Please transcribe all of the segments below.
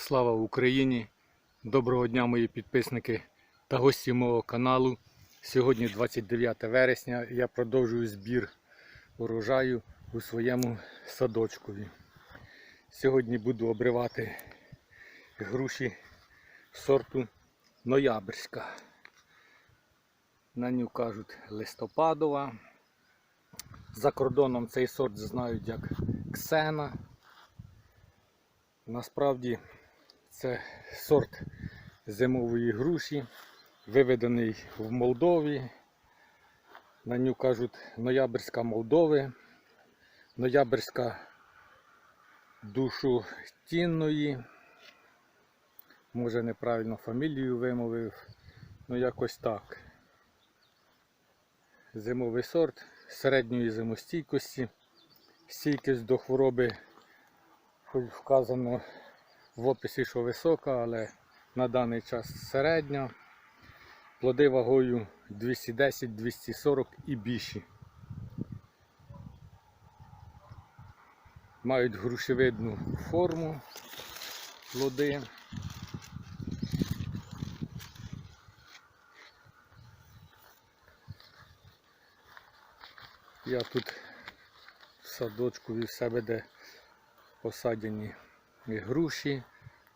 Слава Україні! Доброго дня, мої підписники та гості мого каналу. Сьогодні 29 вересня. Я продовжую збір урожаю у своєму садочкові. Сьогодні буду обривати груші сорту Ноябрьська. На ню кажуть листопадова. За кордоном цей сорт знають як Ксена. Насправді це сорт зимової груші, виведений в Молдові. На ню кажуть Ноябрьська Молдови, Ноябрьська душотінної. Може неправильно фамілію вимовив, ну якось так. Зимовий сорт середньої зимостійкості, стійкість до хвороби хоч вказано в описі, що висока, але на даний час середня. Плоди вагою 210-240 і більші. Мають грушевидну форму плоди. Я тут в садочку і в себе, де посадені груші.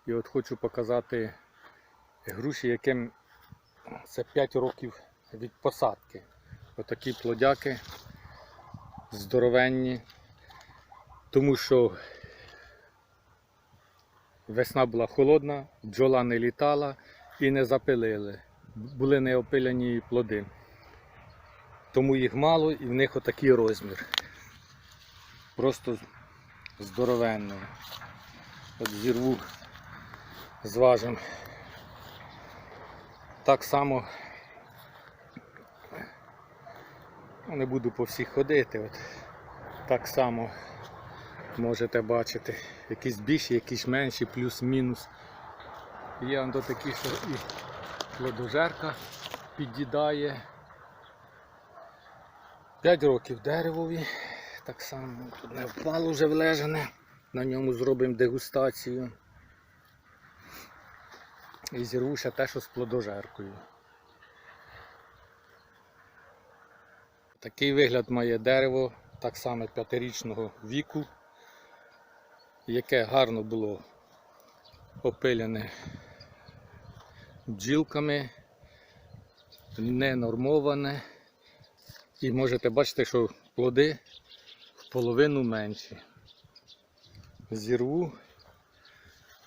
І от хочу показати груші, яким це 5 років від посадки. Отакі плодяки здоровенні, тому що весна була холодна, бджола не літала і не запилили. Були неопиляні плоди. Тому їх мало і в них отакий розмір. Просто здоровенний. Зірву зважим. Так само не буду по всіх ходити. От так само можете бачити. Якісь більші, якісь менші, плюс-мінус. Є до такі, що і плодожерка під'їдає. 5 років деревові. Так само тут не впало вже влежане. На ньому зробимо дегустацію. І зірву ще те, що з плодожеркою. Такий вигляд має дерево, так само п'ятирічного віку, яке гарно було опилене бджілками, не нормоване. І можете бачити, що плоди в половину менші. Зірву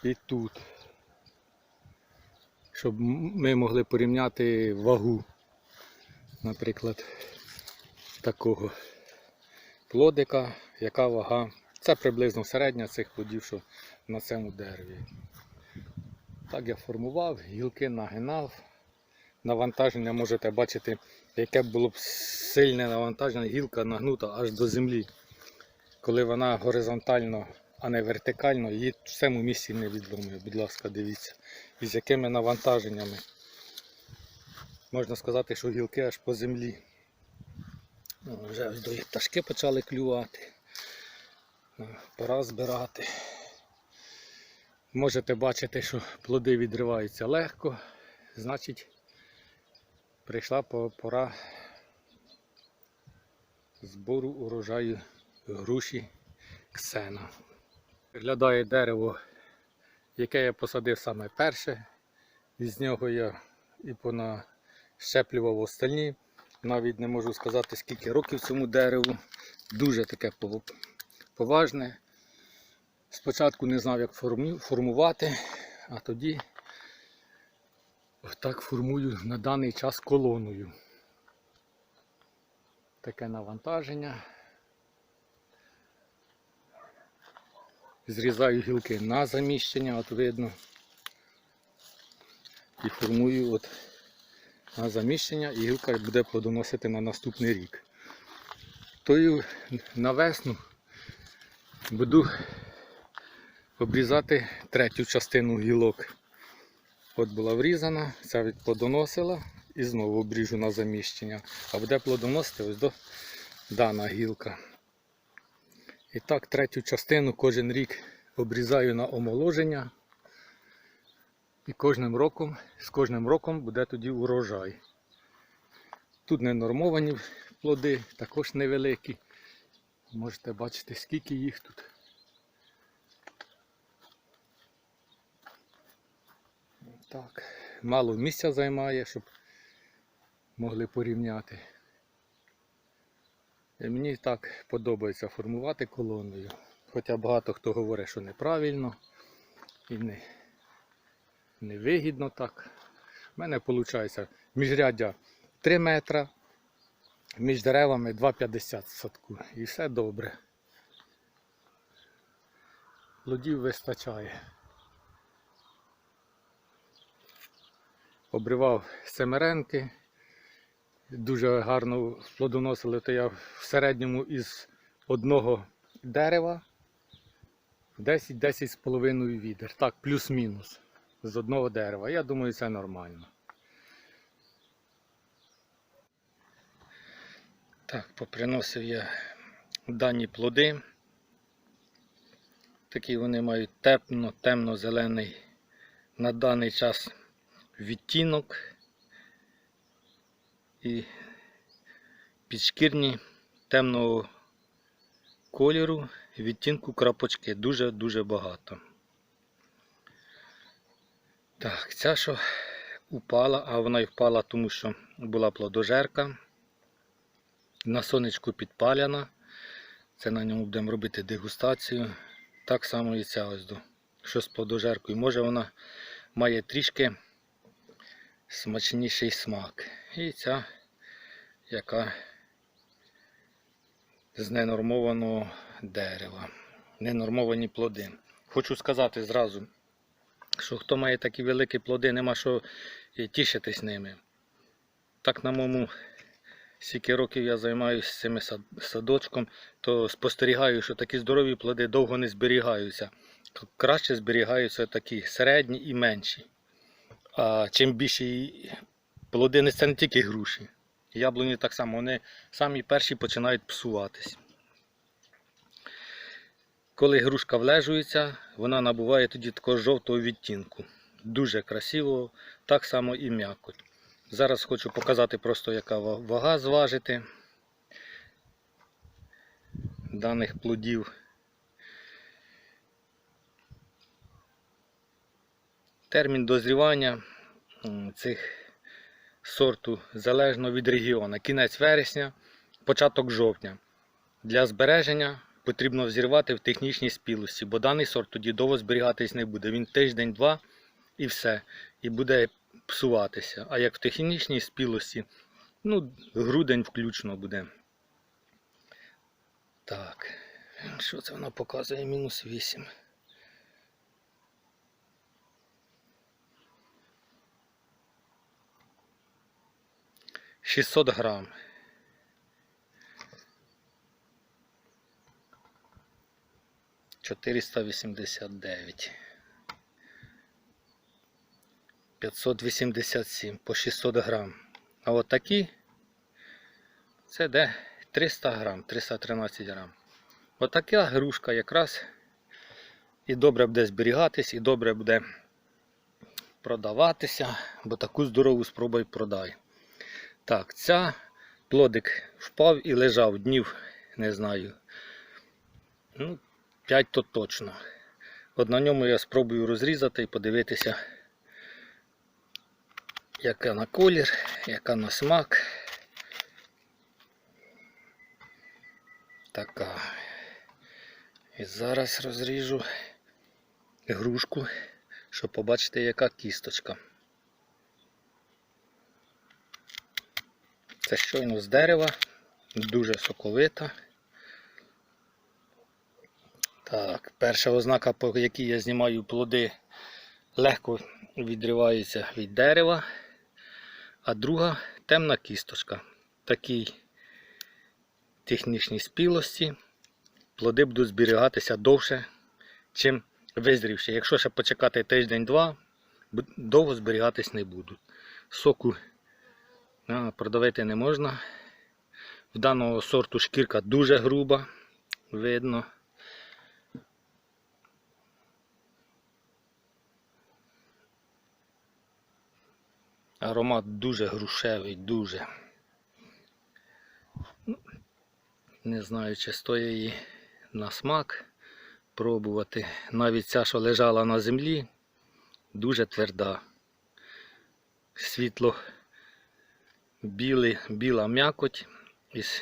і тут. Щоб ми могли порівняти вагу, наприклад, такого плодика, яка вага. Це приблизно середня цих плодів, що на цьому дереві. Так я формував, гілки нагинав. Навантаження можете бачити, яке було б сильне навантаження, гілка нагнута аж до землі. Коли вона горизонтально, а не вертикально, її в цьому місці не відломує. Будь ласка, дивіться. І з якими навантаженнями. Можна сказати, що гілки аж по землі. Ну, вже ось другі пташки почали клювати. Ну, Пора збирати. Можете бачити, що плоди відриваються легко, значить прийшла пора збору урожаю груші Ксена. Виглядає дерево, яке я посадив саме перше. Із нього я і понащеплював остальні. Навіть не можу сказати, скільки років цьому дереву. Дуже таке поважне. Спочатку не знав, як формувати, а тоді отак формую на даний час колоною. Таке навантаження. Зрізаю гілки на заміщення, от видно. І формую от на заміщення і гілка буде плодоносити на наступний рік. Тою на весну буду обрізати третю частину гілок. От була врізана, ця відплодоносила і знову обріжу на заміщення. А буде плодоносити ось до дана гілка. І так, третю частину кожен рік обрізаю на омоложення. І кожним роком, з кожним роком буде тоді урожай. Тут не нормовані плоди, також невеликі. Можете бачити, скільки їх тут. Так, мало місця займає, щоб могли порівняти. І мені так подобається формувати колоною. Хоча багато хто говорить, що неправильно і не, невигідно так. У мене виходить міжряддя 3 метра, між деревами 2,50 в садку. І все добре. Плодів вистачає. Обривав семеренки, дуже гарно плодоносили, то я в середньому із одного дерева 10-10 з половиною відер. Так, плюс-мінус з одного дерева. Я думаю, це нормально. Так, поприносив я дані плоди. Такі вони мають темно, темно-зелений на даний час відтінок і підшкірні темного кольору відтінку крапочки дуже-дуже багато. Так, ця що упала, а вона й впала, тому що була плодожерка. На сонечку підпаляна. Це на ньому будемо робити дегустацію. Так само і ця ось до. Що з плодожеркою. Може вона має трішки смачніший смак. І ця, яка з ненормованого дерева. Ненормовані плоди. Хочу сказати зразу, що хто має такі великі плоди, нема що тішитись ними. Так на моєму Скільки років я займаюся цим садочком, то спостерігаю, що такі здорові плоди довго не зберігаються. Краще зберігаються такі середні і менші. А чим більші плоди, це не тільки груші. Яблуні так само, вони самі перші починають псуватись. Коли грушка влежується, вона набуває тоді такого жовтого відтінку. Дуже красиво, так само і м'якоть. Зараз хочу показати просто, яка вага зважити даних плодів. Термін дозрівання цих сорту залежно від регіону. Кінець вересня, початок жовтня. Для збереження потрібно взірвати в технічній спілості, бо даний сорт тоді довго зберігатись не буде. Він тиждень-два і все. І буде псуватися. А як в технічній спілості, ну, грудень включно буде. Так, що це воно показує? Мінус 8. Шістсот грам. Чотириста вісімдесят дев'ять. 587 по 600 грам. А от такі це де 300 грам, 313 грам. Отака грушка якраз і добре буде зберігатись, і добре буде продаватися, бо таку здорову спробуй продай. Так, ця плодик впав і лежав днів, не знаю. Ну, 5 то точно. От на ньому я спробую розрізати і подивитися яка на колір, яка на смак. Така. І зараз розріжу грушку, щоб побачити, яка кісточка. Це щойно з дерева, дуже соковита. Так, перша ознака, по якій я знімаю плоди, легко відривається від дерева. А друга темна кісточка. Такій технічній спілості. Плоди будуть зберігатися довше, чим визрівши. Якщо ще почекати тиждень-два, довго зберігатись не будуть. Соку продавити не можна. В даного сорту шкірка дуже груба, видно. Аромат дуже грушевий, дуже. Ну, Не знаю, чи стоїть її на смак пробувати. Навіть ця, що лежала на землі, дуже тверда. Світло білий, біла м'якоть із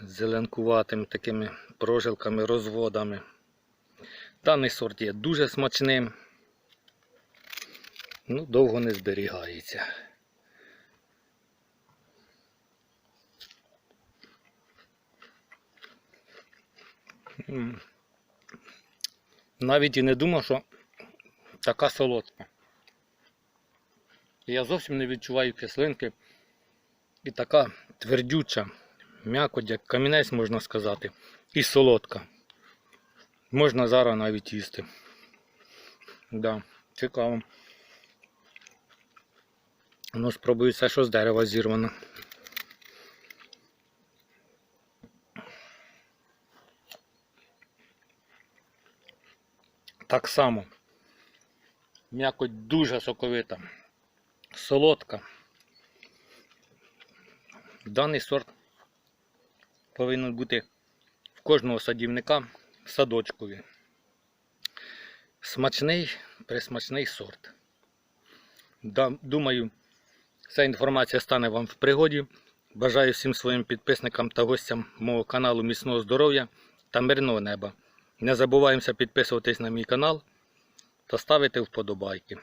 зеленкуватими такими прожилками, розводами. Даний сорт є дуже смачним. Ну, довго не зберігається. Навіть і не думав, що така солодка. Я зовсім не відчуваю кислинки. І така твердюча, м'якоть, як камінець, можна сказати, і солодка. Можна зараз навіть їсти. Да, цікаво. Ну, спробую все, що з дерева зірвано. Так само. М'якоть дуже соковита, солодка. Даний сорт повинен бути в кожного садівника садочкові. Смачний, присмачний сорт. Думаю, ця інформація стане вам в пригоді. Бажаю всім своїм підписникам та гостям мого каналу міцного здоров'я та мирного неба. Не забуваємося підписуватись на мій канал та ставити вподобайки.